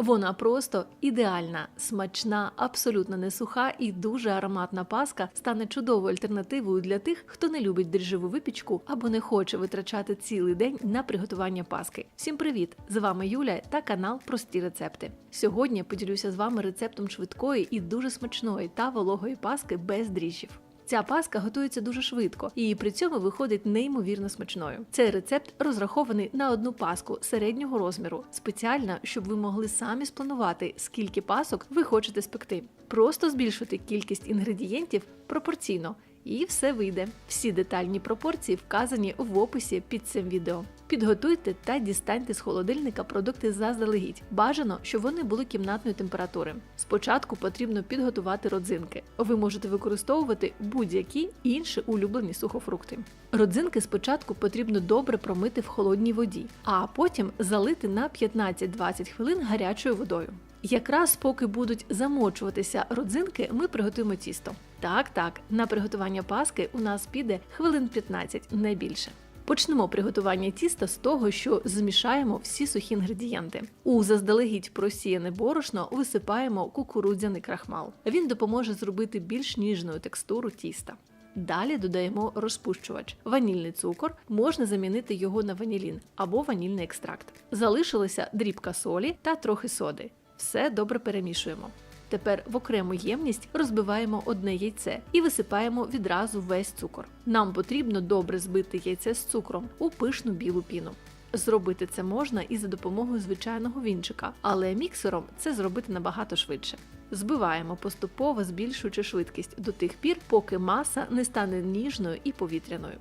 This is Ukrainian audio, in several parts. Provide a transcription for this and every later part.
Вона просто ідеальна, смачна, абсолютно не суха і дуже ароматна паска стане чудовою альтернативою для тих, хто не любить дріжджову випічку або не хоче витрачати цілий день на приготування паски. Всім привіт! З вами Юля та канал Прості рецепти. Сьогодні поділюся з вами рецептом швидкої і дуже смачної та вологої паски без дріжджів. Ця паска готується дуже швидко і при цьому виходить неймовірно смачною. Цей рецепт розрахований на одну паску середнього розміру, спеціально, щоб ви могли самі спланувати, скільки пасок ви хочете спекти. Просто збільшуйте кількість інгредієнтів пропорційно. І все вийде. Всі детальні пропорції вказані в описі під цим відео. Підготуйте та дістаньте з холодильника продукти заздалегідь. Бажано, щоб вони були кімнатної температури. Спочатку потрібно підготувати родзинки. Ви можете використовувати будь-які інші улюблені сухофрукти. Родзинки спочатку потрібно добре промити в холодній воді, а потім залити на 15-20 хвилин гарячою водою. Якраз поки будуть замочуватися родзинки, ми приготуємо тісто. Так, так, на приготування паски у нас піде хвилин 15, не більше. Почнемо приготування тіста з того, що змішаємо всі сухі інгредієнти. У заздалегідь просіяне борошно висипаємо кукурудзяний крахмал. Він допоможе зробити більш ніжною текстуру тіста. Далі додаємо розпущувач. Ванільний цукор можна замінити його на ванілін або ванільний екстракт. Залишилася дрібка солі та трохи соди. Все добре перемішуємо. Тепер в окрему ємність розбиваємо одне яйце і висипаємо відразу весь цукор. Нам потрібно добре збити яйце з цукром у пишну білу піну. Зробити це можна і за допомогою звичайного вінчика, але міксером це зробити набагато швидше. Збиваємо поступово, збільшуючи швидкість до тих пір, поки маса не стане ніжною і повітряною.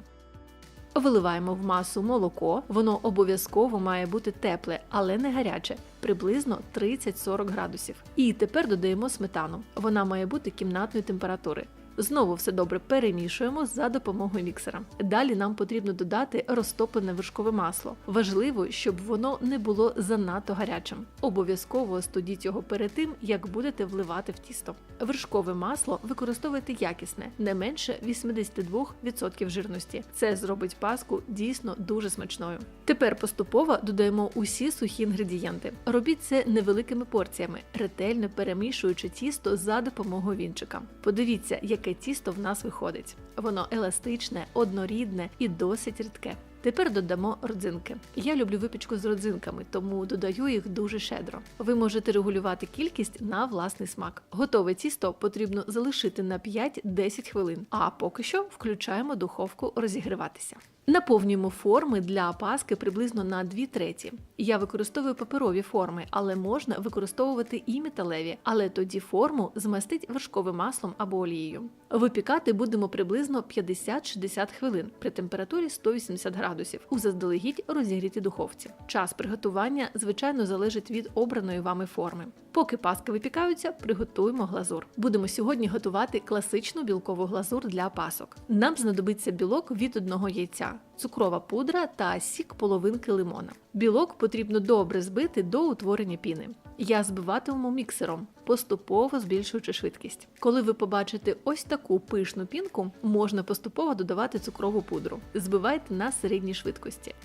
Виливаємо в масу молоко, воно обов'язково має бути тепле, але не гаряче, приблизно 30-40 градусів. І тепер додаємо сметану. Вона має бути кімнатної температури. Знову все добре перемішуємо за допомогою міксера. Далі нам потрібно додати розтоплене вершкове масло. Важливо, щоб воно не було занадто гарячим. Обов'язково остудіть його перед тим, як будете вливати в тісто. Вершкове масло використовуйте якісне, не менше 82% жирності. Це зробить паску дійсно дуже смачною. Тепер поступово додаємо усі сухі інгредієнти. Робіть це невеликими порціями, ретельно перемішуючи тісто за допомогою вінчика. Подивіться, яке тісто в нас виходить. Воно еластичне, однорідне і досить рідке. Тепер додамо родзинки. Я люблю випічку з родзинками, тому додаю їх дуже щедро. Ви можете регулювати кількість на власний смак. Готове тісто потрібно залишити на 5-10 хвилин, а поки що включаємо духовку розігріватися. Наповнюємо форми для паски приблизно на 2 треті. Я використовую паперові форми, але можна використовувати і металеві, але тоді форму змастить вершковим маслом або олією. Випікати будемо приблизно 50-60 хвилин при температурі 180 градусів у заздалегідь розігрітій духовці. Час приготування, звичайно, залежить від обраної вами форми. Поки паски випікаються, приготуємо глазур. Будемо сьогодні готувати класичну білкову глазур для пасок. Нам знадобиться білок від одного яйця, цукрова пудра та сік половинки лимона. Білок потрібно добре збити до утворення піни. Я збиватиму міксером, поступово збільшуючи швидкість. Коли ви побачите ось таку пишну пінку, можна поступово додавати цукрову пудру. Збивайте на середній швидкості.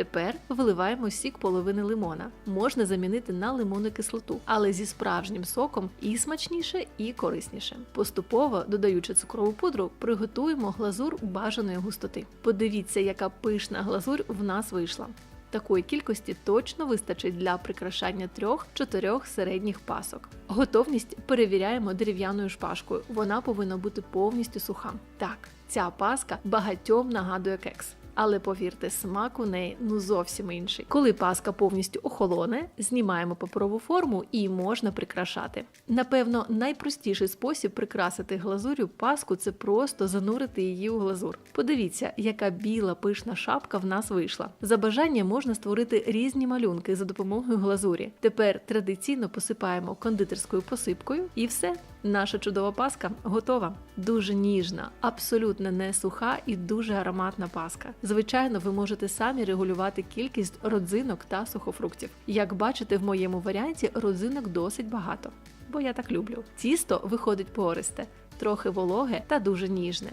Тепер виливаємо сік половини лимона. Можна замінити на лимонну кислоту, але зі справжнім соком і смачніше, і корисніше. Поступово, додаючи цукрову пудру, приготуємо глазур бажаної густоти. Подивіться, яка пишна глазурь в нас вийшла. Такої кількості точно вистачить для прикрашання трьох-чотирьох середніх пасок. Готовність перевіряємо дерев'яною шпажкою. Вона повинна бути повністю суха. Так, ця паска багатьом нагадує кекс. Але повірте, смак у неї ну зовсім інший. Коли паска повністю охолоне, знімаємо паперову форму і можна прикрашати. Напевно, найпростіший спосіб прикрасити глазурю паску це просто занурити її у глазур. Подивіться, яка біла пишна шапка в нас вийшла. За бажання можна створити різні малюнки за допомогою глазурі. Тепер традиційно посипаємо кондитерською посипкою і все. Наша чудова паска готова. Дуже ніжна, абсолютно не суха і дуже ароматна паска. Звичайно, ви можете самі регулювати кількість родзинок та сухофруктів. Як бачите, в моєму варіанті родзинок досить багато, бо я так люблю. Тісто виходить пористе, трохи вологе та дуже ніжне.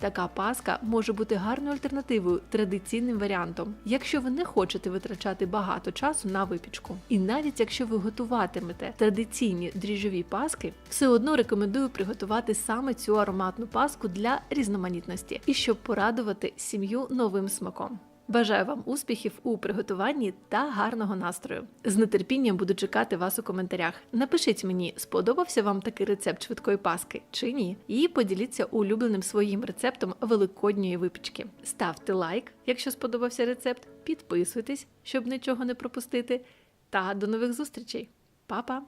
Така паска може бути гарною альтернативою традиційним варіантом, якщо ви не хочете витрачати багато часу на випічку. І навіть якщо ви готуватимете традиційні дріжджові паски, все одно рекомендую приготувати саме цю ароматну паску для різноманітності і щоб порадувати сім'ю новим смаком. Бажаю вам успіхів у приготуванні та гарного настрою. З нетерпінням буду чекати вас у коментарях. Напишіть мені, сподобався вам такий рецепт швидкої паски чи ні, і поділіться улюбленим своїм рецептом великодньої випічки. Ставте лайк, якщо сподобався рецепт, підписуйтесь, щоб нічого не пропустити. Та до нових зустрічей. Па-па!